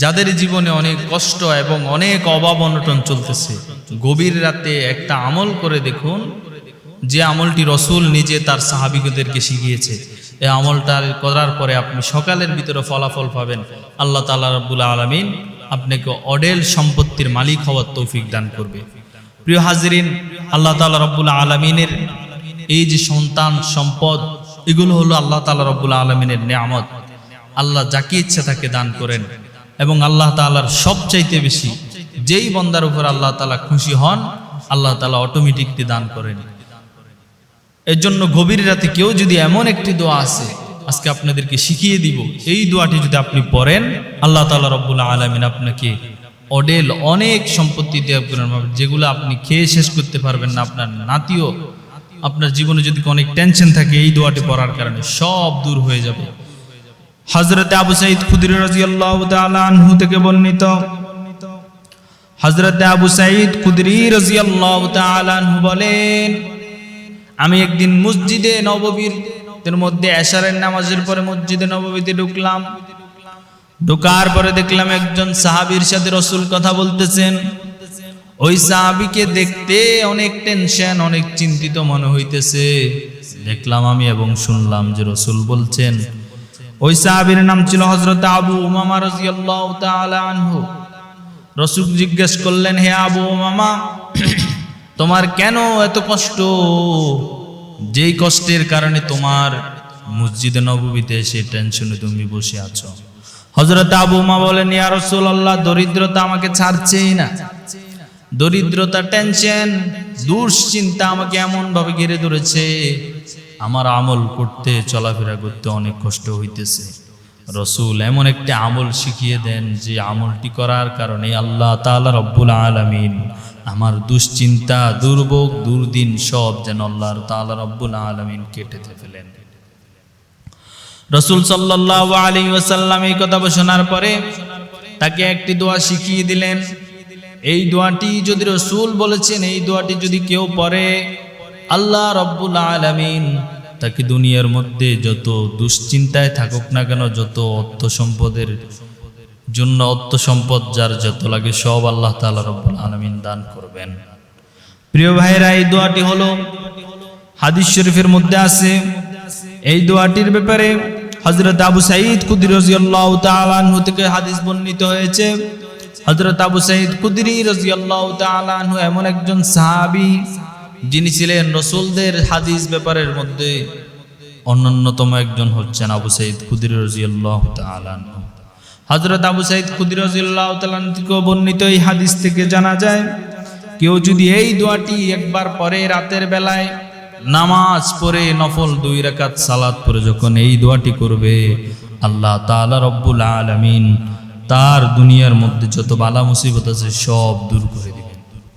যাদের জীবনে অনেক কষ্ট এবং অনেক অভাব অনটন চলতেছে, গভীর রাতে একটা আমল করে দেখুন, যে আমলটি রসুল নিজে তার সাহাবিকদেরকে শিখিয়েছে। এই আমলটা করার পরে আপনি সকালের ভিতরে ফলাফল পাবেন। আল্লাহ তালা রব্বুল আলমিন আপনাকে অডেল সম্পত্তির মালিক হওয়ার তৌফিক দান করবে। প্রিয় হাজরিন, আল্লাহ তালা রব্বুল আলমিনের এই যে সন্তান, সম্পদ, এগুলো হলো আল্লাহ তালা রব্বুল আলমিনের নিয়ামত। আল্লাহ যাকে ইচ্ছা তাকে দান করেন। এবং আল্লাহ তালার সবচাইতে বেশি, যেই বন্দার উপর আল্লাহ তালা খুশি হন, আল্লাহ তালা অটোমেটিকলি দান করেন। এর জন্য গভীর রাতে কেউ যদি এমন একটি দোয়া আছে, আজকে আপনাদেরকে শিখিয়ে দিব, এই দোয়াটি যদি আপনি পড়েন, আল্লাহ তালা রব্বুল আলমিন আপনাকে অডেল অনেক সম্পত্তি দেওয়া করেন। যেগুলো আপনি খেয়ে শেষ করতে পারবেন না, আপনার নাতিও, আপনার জীবনে যদি অনেক টেনশন থাকে, এই দোয়াটি পড়ার কারণে সব দূর হয়ে যাবে। হজরত আবু সাইদ খুদির রাজিয়াল্লাহ থেকে বর্ণিত। হজরত আবু সাইদ খুদরি রাজিয়াল্লাহ আনহু বলেন, আমি একদিন মসজিদে নববীর মধ্যে এশারের নামাজের পরে মসজিদে নববীতে ঢুকলাম। ঢোকার পরে দেখলাম একজন সাহাবীর সাথে রসুল কথা বলতেছেন। ওই সাহাবিকে দেখতে অনেক টেনশন, অনেক চিন্তিত মনে হইতেছে। দেখলাম আমি এবং শুনলাম যে রসুল বলছেন ওই সাহাবীর নাম ছিল হজরত আবু উমামা রাদিয়াল্লাহু তাআলা আনহু। রসুল জিজ্ঞেস করলেন, হে আবু উমামা, তোমার কেন এত কষ্ট? যেই কষ্টের কারণে তোমার মসজিদে নববীতে এসে টেনশনে তুমি বসে আছো। হজরত আবু মা বলেন, ইয়া রাসূলুল্লাহ, দরিদ্রতা আমাকে ছাড়ছেই না। দরিদ্রতা টেনশন দুশ্চিন্তা আমাকে এমন ভাবে ঘিরে ধরেছে আমার আমল করতে, চলাফেরা করতে অনেক কষ্ট হইতেছে। রসুল এমন একটি আমল শিখিয়ে দেন যে আমলটি করার কারণে আল্লাহ তাআলা রব্বুল আলামিন আমার দুশ্চিন্তা, দুর্ভোগ, দুর্দিন সব যেন আল্লাহ তাআলা রব্বুল আলামিন কেটে ফেলেন। রসুল সাল্লাহ আলী ওয়াসাল্লাম এই কথা শোনার পরে তাকে একটি দোয়া শিখিয়ে দিলেন। এই দোয়াটি যদি রসুল বলেছেন, এই দোয়াটি যদি কেউ পড়ে, আল্লাহ রব্বুল আলমিন তাকে দুনিয়ার মধ্যে যত দুশ্চিন্তায় থাকুক না কেন, যত অর্থ সম্পদের জন্য অর্থ সম্পদ যার যত লাগে সব আল্লাহ তাআলা রব্বুল আলমিন দান করবেন। প্রিয় ভাইরা এই দোয়াটি হলো হাদিস শরীফের মধ্যে আছে। এই দোয়াটির ব্যাপারে হজরত আবু সাঈদ কুদির রাদিয়াল্লাহু তাআলা আনহু থেকে হাদিস বর্ণিত হয়েছে। হজরত আবু সাঈদ কুদরি রাদিয়াল্লাহু তাআলা আনহু এমন একজন সাহাবী যিনি ছিলেন রসুলদের হাদিস ব্যাপারের মধ্যে অন্যতম একজন হচ্ছেন আবু তাআলা আনহু। হজরত আবু আনহু থেকে বর্ণিত এই হাদিস থেকে জানা যায়, কেউ যদি এই দোয়াটি একবার পরে রাতের বেলায় নামাজ পড়ে নফল দুই রাকাত সালাত পরে যখন এই দোয়াটি করবে, আল্লাহ তাআলা রব্বুল আলামিন তার দুনিয়ার মধ্যে যত বালা মুসিবত আছে সব দূর করে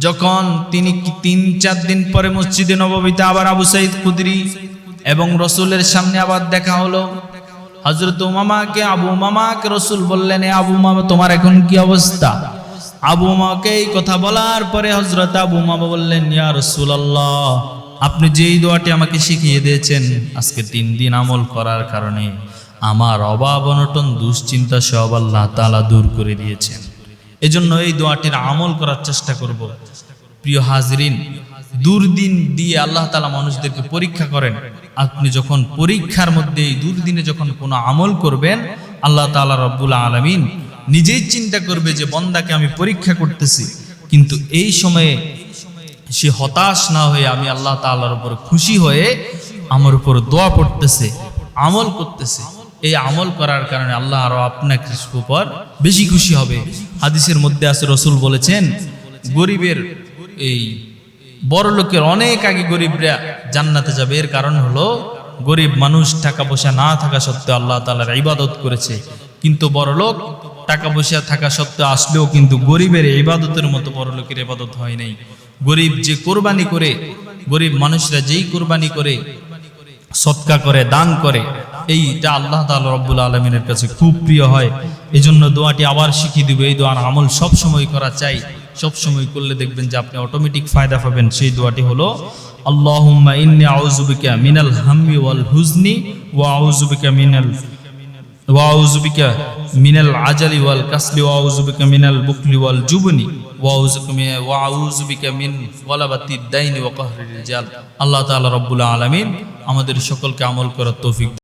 যখন তিনি তিন, চার দিন পরে মসজিদে নববীতে আবার আবু সাইদ কুদরি এবং রসুলের সামনে আবার দেখা হলো। হজরত উমামাকে, আবু মামাকে রসুল বললেন, "এ আবু মামা তোমার এখন কি অবস্থা? আবু উমাকে এই কথা বলার পরে হজরত আবু মামা বললেন, ইয়া রসুল আপনি যেই দোয়াটি আমাকে শিখিয়ে দিয়েছেন, আজকে তিন দিন আমল করার কারণে আমার অভাব, অনটন, দুশ্চিন্তা সব আল্লাহ তালা দূর করে দিয়েছেন। এজন্য এই দোয়াটির আমল করার চেষ্টা করব। প্রিয় হাজরিন, দুর্দিন দিয়ে আল্লাহ তালা মানুষদেরকে পরীক্ষা করেন। আপনি যখন পরীক্ষার মধ্যে এই দুর্দিনে যখন কোনো আমল করবেন, আল্লাহ তালা রব্বুল আলমিন নিজেই চিন্তা করবে যে, বন্দাকে আমি পরীক্ষা করতেছি। কিন্তু এই সময়ে সে হতাশ না হয়ে আমি আল্লাহ তাআলার উপর খুশি হয়ে আমার উপর দোয়া পড়তেছে আমল করতেছে। এই আমল করার কারণে আল্লাহ আরও আপনার উপর বেশি খুশি হবে। হাদিসের মধ্যে আছে, রসুল বলেছেন, গরিবের এই বড় লোকের অনেক আগে গরিবরা জান্নাতে যাবে। এর কারণ হলো, গরিব মানুষ টাকা পয়সা না থাকা সত্ত্বেও আল্লাহ তাআলার ইবাদত করেছে। কিন্তু বড় লোক টাকা পয়সা থাকা সত্ত্বেও আসলেও কিন্তু গরিবের ইবাদতের মতো পরলোকের ইবাদত হয় নাই। গরিব যে কোরবানি করে, গরিব মানুষরা যেই কোরবানি করে, সৎকা করে, দান করে এইটা আল্লাহ তালা রব্বুল আলমিনের কাছে খুব প্রিয় হয় এই জন্য দোয়াটি আবার শিখিয়ে দেবে। এই দোয়ার আমল সব সময় করা চাই। সব সময় করলে দেখবেন যে আপনি অটোমেটিক ফায়দা পাবেন। সেই দোয়াটি হলো মিনাল ওয়াল হুজনি মিনাল মিনাল আজালি ওয়াল কাসলি মিনাল ওয়াল জুবনি, ওয়া আল্লাহ তাআলা রব্বুল আলামিন আমাদের সকলকে আমল করার তৌফিক